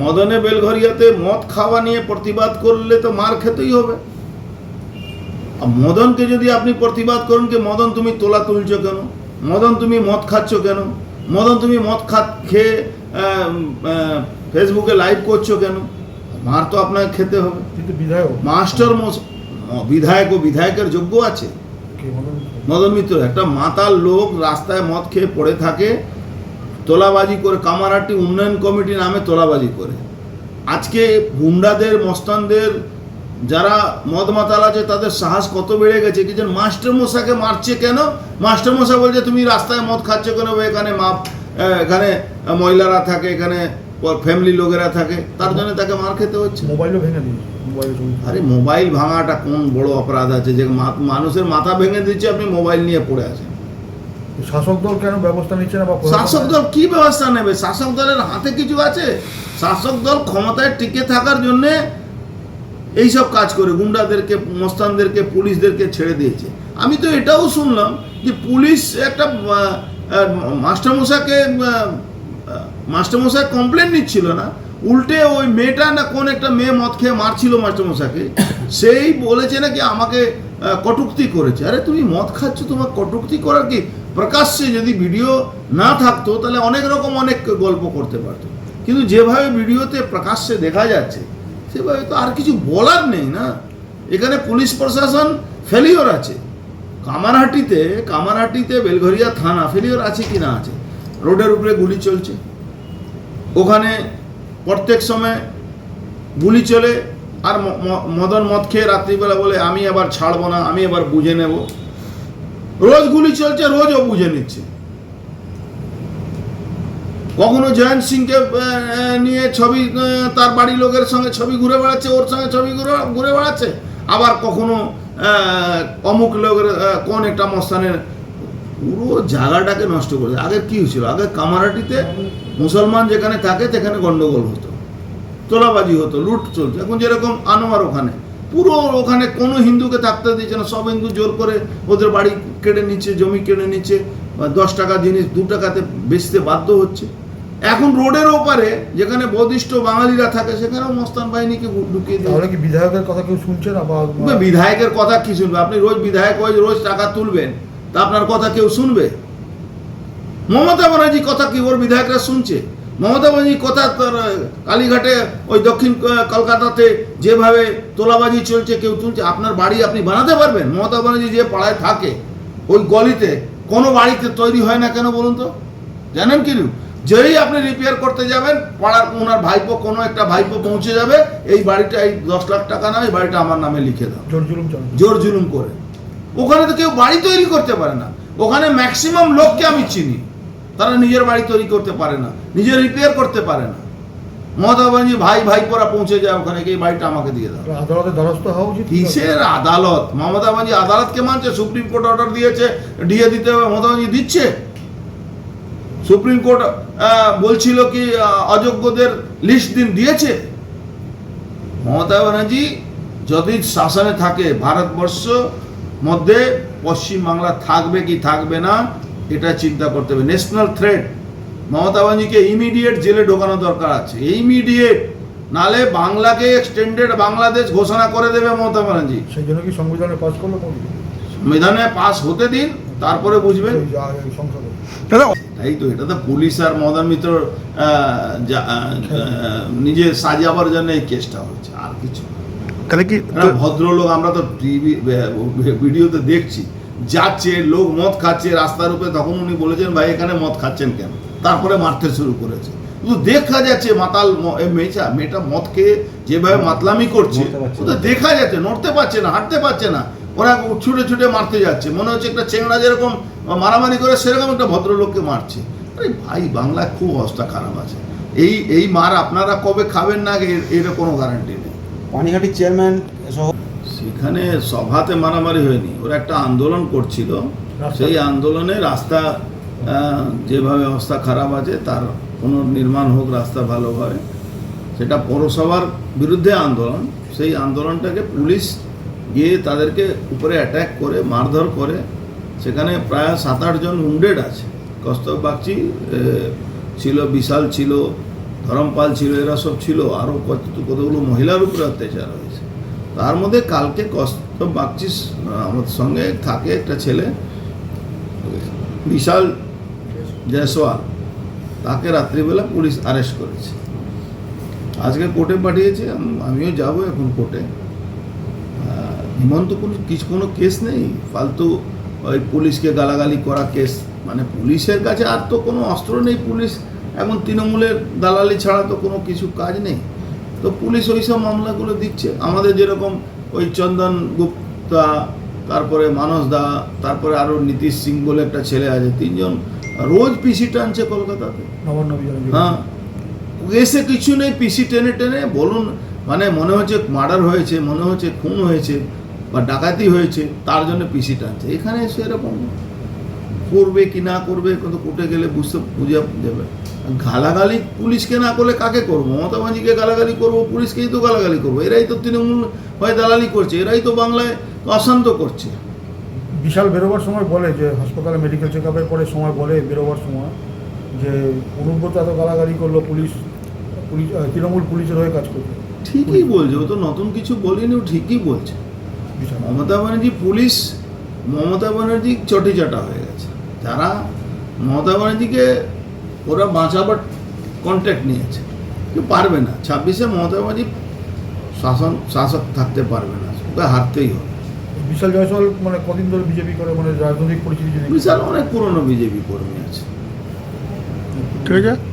মদনে বেলঘরিয়াতে মদ খাওয়া নিয়ে প্রতিবাদ করলে তো মার খেতেই হবে। আর মদনকে যদি আপনি প্রতিবাদ করেন কি মদন তুমি তোলা তুলছো কেন? মদন তুমি মদ খাচ্ছ কেন? মদন তুমি মদ খা খেয়ে ফেসবুকে লাইভ করছ কেন? মার তো আপনাকে খেতে হবে। কিন্তু বিধায়ক মাস্টার বিধায়ক ও বিধায়কের যোগ্য আছে। মদন মদন মিত্র একটা মাতাল লোক রাস্তায় মদ খেয়ে পড়ে থাকে। তোলাবাজি করে কামারহাটি উন্নয়ন কমিটি নামে তোলাবাজি করে। আজকে গুন্ডাদের মস্তানদের যারা মদ মাতাল আছে তাদের সাহস কত বেড়ে গেছে কি যেন মাস্টার মশাকে মারছে কেন? মাস্টার মশা বলছে তুমি রাস্তায় মদ খাচ্ছ কেন এখানে মাপ এখানে মহিলারা থাকে এখানে ফ্যামিলি লোকেরা থাকে। তার জন্য তাকে মার খেতে হচ্ছে। মোবাইলও ভেঙে দিয়েছে আরে মোবাইল ভাঙাটা কোন বড় অপরাধ আছে? যে মানুষের মাথা ভেঙে দিচ্ছে আপনি মোবাইল নিয়ে পড়ে আছেন। শাসক দল কেন ব্যবস্থা নিচ্ছে না বা শাসক দল? কি ব্যবস্থা নেবে? শাসক দলের হাতে কিছু আছে? শাসক দল ক্ষমতায় টিকে থাকার জন্য এইসব কাজ করে গুন্ডাদেরকে মস্তানদেরকে পুলিশদেরকে ছেড়ে দিয়েছে। আমি তো এটাও শুনলাম যে পুলিশ একটা মাস্টারমশাকে মাস্টারমশাই কমপ্লেন নিচ্ছিল না। উল্টে ওই মেয়েটা না কোন একটা মেয়ে মদ খেয়ে মারছিল মাস্টারমশাকে সেই বলেছে নাকি আমাকে কটুক্তি করেছে। আরে তুমি মদ খাচ্ছ তোমার কটুক্তি করার কি? প্রকাশ্যে যদি ভিডিও না থাকতো, তাহলে অনেক রকম অনেক গল্প করতে পারতো। কিন্তু যেভাবে ভিডিওতে প্রকাশ্যে দেখা যাচ্ছে, সেভাবে তো আর কিছু বলার নেই না। এখানে পুলিশ প্রশাসন ফেলিওর আছে। কামারহাটিতে কামারহাটিতে বেলঘরিয়া থানা ফেলিওর আছে কি না আছে? রোডের উপরে গুলি চলছে। ওখানে প্রত্যেক সময় গুলি চলে। আর মদন মদ খেয়ে রাত্রিবেলা বলে, আমি আবার ছাড়বো না, আমি এবার বুঝে নেব। রোজ গুলি চলছে রোজ ও বুঝে নিচ্ছে। কখনো জয়ন্ত সিংকে নিয়ে ছবি তার বাড়ির লোকের সঙ্গে ছবি ঘুরে বেড়াচ্ছে, ওর সঙ্গে ছবি ঘুরে ঘুরে বেড়াচ্ছে? আবার কখনো অমুক লোকের কোন একটা মস্তানের পুরো জায়গাটাকে নষ্ট করে আগে কি হয়েছিল? আগে কামারাটিতে মুসলমান যেখানে থাকে, সেখানে গন্ডগোল হতো। তোলাবাজি হতো, লুট চলতো এখন যেরকম আনোয়ার ওখানে পুরো ওখানে কোনো হিন্দুকে থাকতে দিচ্ছে না। সব হিন্দু জোর করে ওদের বাড়ি কেড়ে নিচ্ছে জমি কেড়ে নিচ্ছে বা দশ টাকা জিনিস দু টাকাতে বেচতে বাধ্য হচ্ছে। এখন রোডের ওপারে যেখানে বদিষ্ঠ বাঙালিরা থাকে সেখানেও মস্তান বাহিনীকে ঢুকিয়ে দিয়ে তাহলে কি বিধায়কের কথা কেউ শুনছে না? বা বিধায়কের কথা কি শুনবে? আপনি রোজ বিধায়ক হয়ে রোজ টাকা তুলবেন তা আপনার কথা কেউ শুনবে? মমতা ব্যানার্জি কথা কি ওর বিধায়করা শুনছে? মমতা ব্যানার্জি কথা কালীঘাটে ওই দক্ষিণ কলকাতাতে যেভাবে তোলাবাজি চলছে কেউ তুলছে আপনার বাড়ি আপনি বানাতে পারবেন? মমতা ব্যানার্জি যে পাড়ায় থাকে ওই গলিতে কোনো বাড়িতে তৈরি হয় না কেন বলুন তো? জানেন কি যেই আপনি রিপেয়ার করতে যাবেন পাড়ার ওনার ভাইপো কোনো একটা ভাইপো পৌঁছে যাবে এই বাড়িটা এই দশ লাখ টাকা না এই বাড়িটা আমার নামে লিখে দাও। জোর জুলুম জোর জুলুম করে। ওখানে তো কেউ বাড়ি তৈরি করতে পারে না। ওখানে ম্যাক্সিমাম লোককে আমি চিনি। তারা নিজের বাড়ি তৈরি করতে পারে না নিজে রিপেয়ার করতে পারে না। মমতা ব্যানার্জি ভাই ভাই পরা পৌঁছে যায় ওখানে গিয়ে বাড়িটা আমাকে দিয়ে দাও। আদালতে দ্বারস্থ হওয়া উচিত কিসের আদালত? মমতা ব্যানার্জি আদালতকে মানছে সুপ্রিম কোর্ট অর্ডার দিয়েছে ডিএ দিতে হবে মমতা ব্যানার্জি দিচ্ছে। সুপ্রিম কোর্ট বলছিল কি অযোগ্যদের লিস্ট দিন দিয়েছে। মমতা ব্যানার্জি যদি শাসনে থাকে ভারতবর্ষ মধ্যে পশ্চিমবাংলা থাকবে কি থাকবে না এটা চিন্তা করতে হবে। ন্যাশনাল থ্রেট মমতা ব্যানার্জিকে ইমিডিয়েট জেলে ঢোকানো দরকার আছে। ইমিডিয়েট নালে বাংলাকে এক্সটেন্ডেড বাংলাদেশ ঘোষণা করে দেবে মমতা ব্যানার্জি। সেই জন্য কি সংবিধানে পাস করল সংবিধানে পাস হতে দিন তারপরে বুঝবেন। তাই তো এটা তো পুলিশ আর মদন মিত্র নিজে সাজাবার জন্য এই কেসটা হচ্ছে আর কিছু তাহলে কি ভদ্রলোক আমরা তো টিভি ভিডিওতে দেখছি। যাচ্ছে লোক মদ খাচ্ছে রাস্তার উপরে তখন উনি বলেছেন ভাই এখানে মদ খাচ্ছেন কেন? তারপরে মারতে শুরু করেছে। কিন্তু দেখা যাচ্ছে মাতাল মেয়েটা মেয়েটা মদ খেয়ে যেভাবে মাতলামি করছে তো দেখা যাচ্ছে নড়তে পারছে না হাঁটতে পারছে না। ওরা ছুটে ছুটে মারতে যাচ্ছে। মনে হচ্ছে একটা চেংড়া যেরকম মারামারি করে সেরকম একটা ভদ্রলোককে মারছে। আরে ভাই বাংলায় খুব অবস্থা খারাপ আছে। এই এই মার আপনারা কবে খাবেন না এর- এর কোনো গ্যারান্টি নেই। পানিঘাটির চেয়ারম্যান সহ সেখানে সভাতে মারামারি হয়নি ওরা একটা আন্দোলন করছিল। সেই আন্দোলনে রাস্তা যেভাবে অবস্থা খারাপ আছে তার পুনর্নির্মাণ হোক রাস্তা ভালো হয়। সেটা পৌরসভার বিরুদ্ধে আন্দোলন। সেই আন্দোলনটাকে পুলিশ গিয়ে তাদেরকে উপরে অ্যাটাক করে মারধর করে। সেখানে প্রায় সাত আটজন উন্ডেড আছে। কস্তব বাগচি ছিল বিশাল ছিল ধরমপাল ছিল এরা সব ছিল। আরও কত কতগুলো মহিলার উপরে অত্যাচার হয়েছে। তার মধ্যে কালকে কষ্ট বাগচিস আমার সঙ্গে থাকে একটা ছেলে, বিশাল জয়সওয়াল, তাকে রাত্রিবেলা পুলিশ অ্যারেস্ট করেছে। আজকে কোর্টে পাঠিয়েছে আমিও যাব এখন কোর্টে। হিমন্ত কোনো, কিছু কোনো কেস নেই? ফালতু ওই পুলিশকে গালাগালি করা কেস মানে পুলিশের কাছে আর তো কোনো অস্ত্র নেই, পুলিশ এখন তৃণমূলের দালালি ছাড়া তো কোনো কিছু কাজ নেই। তো পুলিশ ওই সব মামলাগুলো দিচ্ছে। আমাদের যেরকম ওই চন্দন গুপ্তা তারপরে মানস দা তারপরে আরও নীতিশ সিং বলে একটা ছেলে আছে তিনজন রোজ পিসি টানছে কলকাতাতে। হ্যাঁ। এসে কিছু নেই পিসি টেনে টেনে বলুন মানে মনে হচ্ছে মার্ডার হয়েছে মনে হচ্ছে খুন হয়েছে বা ডাকাতি হয়েছে তার জন্য পিসি টানছে। এখানে এসে এরকম করবে কি না করবে কিন্তু কোর্টে গেলে বুঝতে বুঝে যাবে গালাগালি পুলিশকে না করলে কাকে করব? মমতা বাজিকে গালাগালি করব পুলিশকেই তো গালাগালি করব। এরাই তো তৃণমূল হয় দালালি করছে এরাই তো বাংলায় অশান্ত করছে। বিশাল বেরোবার সময় বলে যে হাসপাতালে মেডিকেল চেক আপের পরে সময় বলে বেরোবার সময় যে অনুব্রত এত গালাগালি করল পুলিশ পুলিশ তৃণমূল পুলিশের হয়ে কাজ করবে ঠিকই বলছে ও তো নতুন কিছু বলিনি ও ঠিকই বলছে। বিশাল। মমতা ব্যানার্জি পুলিশ মমতা ব্যানার্জি চটি চাটা হয়ে গেছে। যারা মমতা ব্যানার্জিকে ওরা বাঁচাবার কন্ট্যাক্ট নিয়েছে। কেউ পারবে না। ছাব্বিশে মমতা ব্যানার্জি শাসন শাসক থাকতে পারবে না। ওকে হারতেই হবে। বিশাল জয়সওয়াল মানে কদিন ধরে বিজেপি করে মানে রাজনৈতিক পরিচিতি বিশাল অনেক পুরনো বিজেপি কর্মী আছে। ঠিক আছে।